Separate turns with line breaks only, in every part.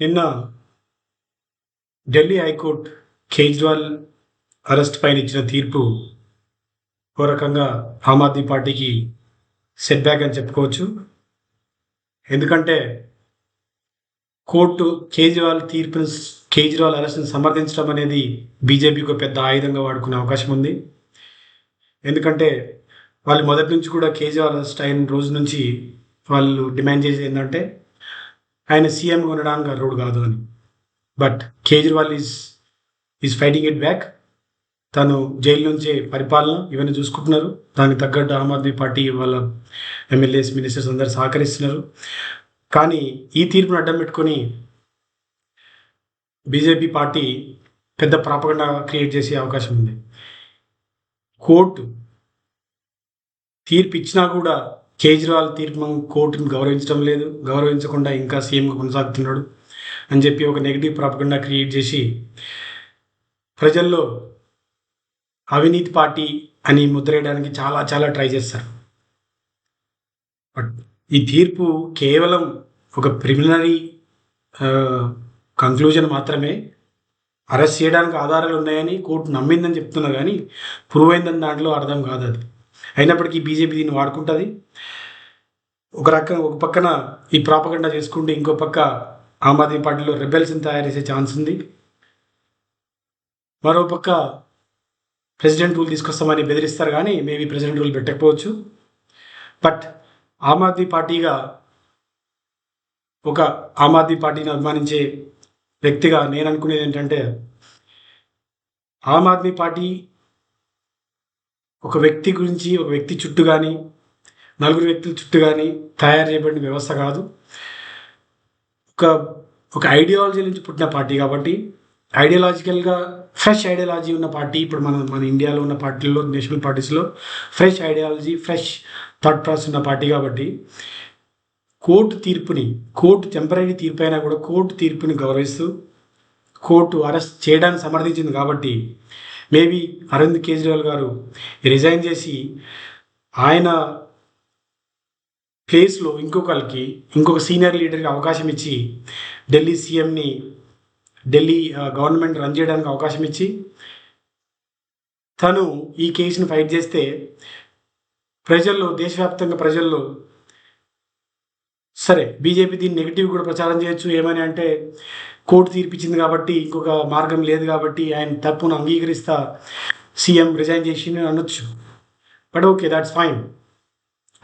నిన్న Delhi high court Kejriwal arrest పైన ఇచ్చిన తీర్పు ఓ రకంగా ఆమ్ ఆద్మీ పార్టీకి సెట్ బ్యాక్ అని చెప్పుకోవచ్చు. ఎందుకంటే కోర్టు కేజ్రీవాల్ తీర్పును కేజ్రీవాల్ అరెస్ట్ని సమర్థించడం అనేది బీజేపీకి పెద్ద ఆయుధంగా వాడుకునే అవకాశం ఉంది. ఎందుకంటే వాళ్ళు మొదటి నుంచి కూడా కేజ్రీవాల్ అరెస్ట్ అయిన రోజు నుంచి వాళ్ళు డిమాండ్ చేసేది ఏంటంటే ఆయన సీఎంగా ఉండడానికి అర్హుడు కాదు అని but Kejriwal is is fighting it back తను జైలు నుంచే పరిపాలన ఇవన్నీ చూసుకుంటున్నారు. దానికి తగ్గట్టు ఆమ్ ఆద్మీ పార్టీ వాళ్ళ ఎమ్మెల్యేస్ మినిస్టర్స్ అందరు సహకరిస్తున్నారు. కానీ ఈ తీర్పును అడ్డం పెట్టుకొని బీజేపీ పార్టీ పెద్ద ప్రాపగండా క్రియేట్ చేసే అవకాశం ఉంది. కోర్టు తీర్పు ఇచ్చినా కూడా కేజ్రీవాల్ తీర్పు కోర్టును గౌరవించడం లేదు. గౌరవించకుండా ఇంకా సీఎంగా కొనసాగుతున్నాడు అని చెప్పి ఒక నెగిటివ్ ప్రాపకుండా క్రియేట్ చేసి ప్రజల్లో అవినీతి పార్టీ అని ముద్రేయడానికి చాలా చాలా ట్రై చేస్తారు. బట్ ఈ తీర్పు కేవలం ఒక ప్రిలిమినరీ కంక్లూజన్ మాత్రమే. అరెస్ట్ చేయడానికి ఆధారాలు ఉన్నాయని కోర్టు నమ్మిందని చెప్తున్నా కానీ ప్రూవ్ అయిందని దాంట్లో అర్థం కాదు అది. అయినప్పటికీ బీజేపీ దీన్ని వాడుకుంటుంది. ఒక రకం ఒక పక్కన ఈ ప్రాపగండా చేసుకుంటే ఇంకో పక్క ఆమ్ ఆద్మీ పార్టీలో రెబెల్స్ని తయారు చేసే ఛాన్స్ ఉంది. మరో పక్క ప్రెసిడెంట్ రూల్ తీసుకొస్తామని బెదిరిస్తారు కానీ మేబీ ప్రెసిడెంట్ రూల్ పెట్టకపోవచ్చు. బట్ ఆమ్ ఆద్మీ పార్టీగా ఒక ఆమ్ ఆద్మీ పార్టీని అభిమానించే వ్యక్తిగా నేను అనుకునేది ఏంటంటే ఆమ్ ఆద్మీ పార్టీ ఒక వ్యక్తి గురించి ఒక వ్యక్తి చుట్టూ కానీ నలుగురు వ్యక్తుల చుట్టూ కానీ తయారు చేయబడిన వ్యవస్థ కాదు. ఒక ఒక ఐడియాలజీ నుంచి పుట్టిన పార్టీ కాబట్టి ఐడియాలజికల్గా ఫ్రెష్ ఐడియాలజీ ఉన్న పార్టీ ఇప్పుడు మన మన ఇండియాలో ఉన్న పార్టీల్లో national పార్టీస్లో fresh ideology fresh thought process ఉన్న పార్టీ కాబట్టి కోర్టు తీర్పుని కోర్టు టెంపరీ తీర్పు అయినా కూడా కోర్టు తీర్పుని గౌరవిస్తూ కోర్టు అరెస్ట్ చేయడానికి సమర్థించింది కాబట్టి మేబీ అరవింద్ కేజ్రీవాల్ గారు రిజైన్ చేసి ఆయన ప్లేస్లో ఇంకొకరికి ఇంకొక సీనియర్ లీడర్కి అవకాశం ఇచ్చి ఢిల్లీ సీఎంని ఢిల్లీ గవర్నమెంట్ రన్ చేయడానికి అవకాశం ఇచ్చి తను ఈ కేసుని ఫైట్ చేస్తే ప్రజల్లో దేశవ్యాప్తంగా ప్రజల్లో సరే బీజేపీ దీన్ని నెగిటివ్ కూడా ప్రచారం చేయొచ్చు ఏమని అంటే కోర్టు తీర్పిచ్చింది కాబట్టి ఇంకొక మార్గం లేదు కాబట్టి ఆయన తప్పును అంగీకరిస్తా సీఎం రిజైన్ చేసి అనొచ్చు. బట్ ఓకే దాట్స్ ఫైన్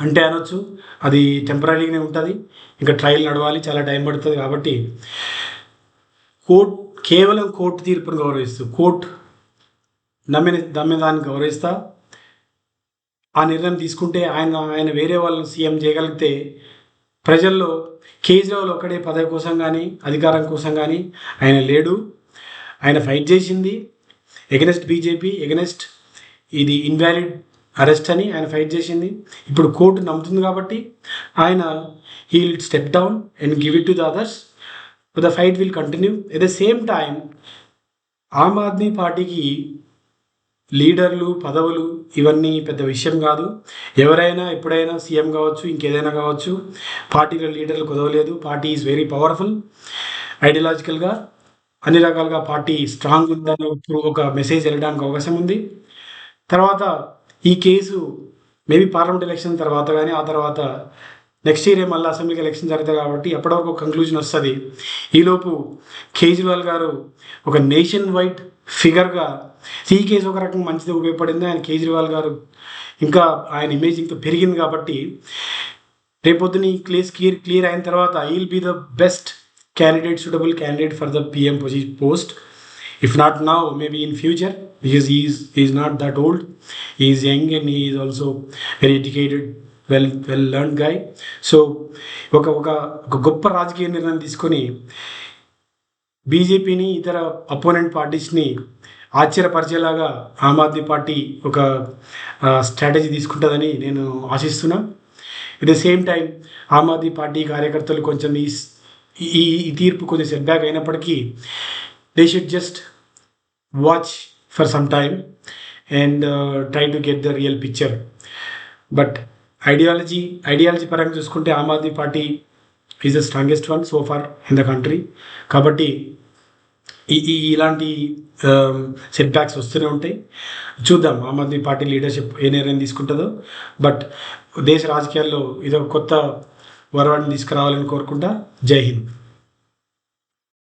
అంటే అనొచ్చు అది టెంపరీగానే ఉంటుంది. ఇంకా ట్రయల్ నడవాలి చాలా టైం పడుతుంది కాబట్టి. కోర్ట్ కేవలం కోర్టు తీర్పును గౌరవిస్తూ కోర్టు నమ్మిన నమ్మిన దాన్ని గౌరవిస్తా. ఆ నిర్ణయం తీసుకుంటే ఆయన ఆయన వేరే వాళ్ళని సీఎం చేయగలిగితే ప్రజల్లో కేజ్రీవాల్ ఒక్కడే పదవి కోసం కానీ అధికారం కోసం కానీ ఆయన లేడు. ఆయన ఫైట్ చేసింది. ఎగనెస్ట్ బీజేపీ ఎగనెస్ట్ ఇది ఇన్వాలిడ్ అరెస్ట్ అని ఆయన ఫైట్ చేసింది. ఇప్పుడు కోర్టు నమ్ముతుంది కాబట్టి ఆయన he will step down and give it to the others the fight will continue at the same time Aam Aadmi పార్టీకి లీడర్లు పదవులు ఇవన్నీ పెద్ద విషయం కాదు. ఎవరైనా ఎప్పుడైనా సీఎం కావచ్చు ఇంకేదైనా కావచ్చు పార్టీలో లీడర్లు కుదవలేదు. పార్టీ ఈజ్ వెరీ పవర్ఫుల్ ఐడియాలజికల్గా అన్ని రకాలుగా పార్టీ స్ట్రాంగ్ ఉందని ఒక మెసేజ్ వెళ్ళడానికి అవకాశం ఉంది. తర్వాత ఈ కేసు మేబీ పార్లమెంట్ ఎలక్షన్ తర్వాత కానీ ఆ తర్వాత నెక్స్ట్ ఇయర్ మళ్ళీ అసెంబ్లీకి ఎలక్షన్ జరుగుతాయి కాబట్టి ఎప్పటివరకు ఒక కంక్లూజన్ వస్తుంది. ఈలోపు కేజ్రీవాల్ గారు ఒక నేషన్ వైడ్ ఫిగర్గా ఈ కేసు ఒక రకంగా మంచిది ఉపయోగపడింది. ఆయన కేజ్రీవాల్ గారు ఇంకా ఆయన ఇమేజ్ ఇంకా పెరిగింది కాబట్టి రేపొద్దున ఈ క్లేస్ క్లియర్ క్లియర్ అయిన తర్వాత I will be the best candidate suitable candidate for the PM post. if not now maybe in future because he is he is not that old he is young and he is also very educated well well learn guy so ఒక ఒక గొప్ప రాజకీయ నిర్ణయం తీసుకొని బీజేపీని ఇతర opponent పార్టీస్ని ఆశ్చర్యపరిచేలాగా ఆమ్ ఆద్మీ పార్టీ ఒక స్ట్రాటజీ తీసుకుంటుందని నేను ఆశిస్తున్నా. At the same time Aam Aadmi party కార్యకర్తలు కొంచెం ఈ ఈ ఈ తీర్పు కొంచెం సెట్ బ్యాక్ అయినప్పటికీ they should just watch for some time and try to get the real picture but ideology ideology పరంగా చూసుకుంటే Aam Aadmi party is the strongest one so far in the country కాబట్టి ఈ ఈ ఇలాంటి um, set backs వస్తూనే ఉంటాయి. చూద్దాం Aam Aadmi party leadership ఏ నిర్ణయం తీసుకుంటుందో. బట్ దేశ రాజకీయాల్లో ఇదొక కొత్త వరవాడిని తీసుకురావాలని కోరుకుంటా. జై హింద్.